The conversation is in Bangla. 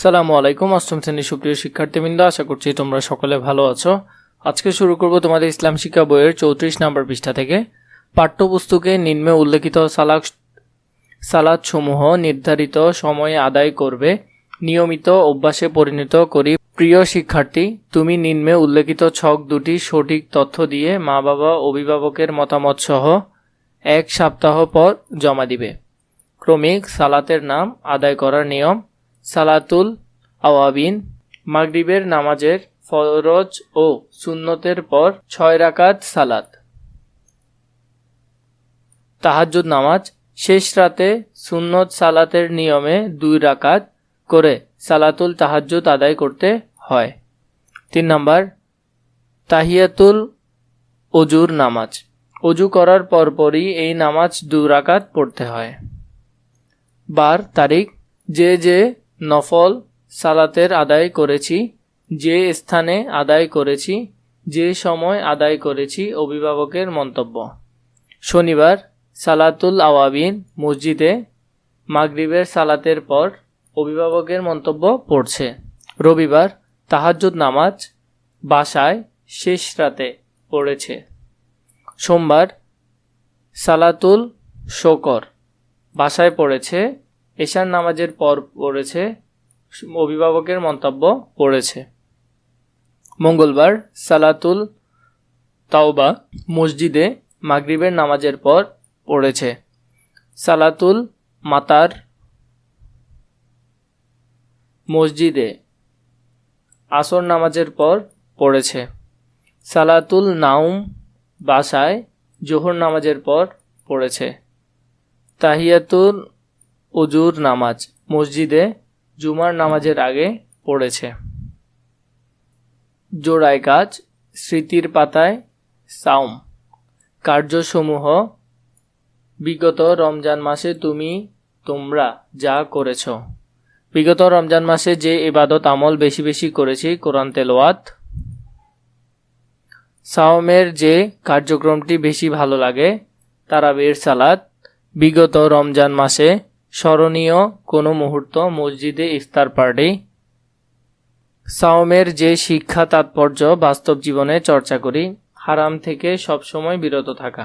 সালামু আলাইকুম, অষ্টম শ্রেণির সুপ্রিয় শিক্ষার্থীবৃন্দ, আশা করছি তোমরা সকলে ভালো আছো। আজকে শুরু করব তোমাদের ইসলাম শিক্ষা বইয়ের চৌত্রিশ নম্বর পৃষ্ঠা থেকে। পাঠ্যপুস্তকে নিম্নে উল্লেখিত সালাক সালাদ সমূহ নির্ধারিত সময়ে আদায় করবে, নিয়মিত অভ্যাসে পরিণত করি। প্রিয় শিক্ষার্থী, তুমি নিম্নে উল্লেখিত ছক দুটি সঠিক তথ্য দিয়ে মা বাবা অভিভাবকের মতামত সহ এক সপ্তাহ পর জমা দিবে। ক্রমিক সালাতের নাম আদায় করার নিয়ম সালাতুল আওয়াবিন, মাগরিবের নামাজের ফরজ ও সুন্নতের পর ছয় রাকাত সালাত। তাহাজ্জুদ নামাজ শেষ রাতে সুন্নত সালাতের নিয়মে দুই রাকাত করে সালাতুল তাহাজ্জুদ আদায় করতে হয়। তিন নম্বর, তাহিয়াতুল অজুর নামাজ। অজু করার পরপরই এই নামাজ দু রাকাত পড়তে হয়। বার তারিখ, যে যে নফল সালাতের আদায় করেছি, যে স্থানে আদায় করেছি, যে সময় আদায় করেছি অভিভাবকের মন্তব্য। শনিবার সালাতুল আওয়াবিন মসজিদে মাগরিবের সালাতের পর অভিভাবকের মন্তব্য পড়ছে। রবিবার তাহাজ্জুদ নামাজ বাসায় শেষ রাতে পড়েছে। সোমবার সালাতুল শোকর বাসায় পড়েছে এশার নামাজের পর পড়েছে, অভিভাবকের মন্তব্য পড়েছে। মঙ্গলবার সালাতুল তাওবা মসজিদে মাগরিবের নামাজের পর পড়েছে। সালাতুল মাতার মসজিদে আসর নামাজের পর পড়েছে। সালাতুল নাউম বাসায় জোহর নামাজের পর পড়েছে। তাহিয়াতুল অজুর নামাজ। মসজিদে জুমার নামাজের আগে পড়েছে। জোড়ায় কাজ স্মৃতির পাতায় সাউম কার্যসমূহ, বিগত রমজান মাসে তুমি, তোমরা যা করেছ। বিগত রমজান মাসে যে ইবাদত আমল বেশি বেশি করেছি, কোরআন তেলোয়াত সাওমের যে কার্যক্রমটি বেশি ভালো লাগে, তারাবের সালাত। বিগত রমজান মাসে স্মরণীয় কোনো মুহূর্ত মসজিদে ইফতার পার্টি। সাওমের যে শিক্ষা তাৎপর্য বাস্তব জীবনে চর্চা করি, হারাম থেকে সবসময় বিরত থাকা।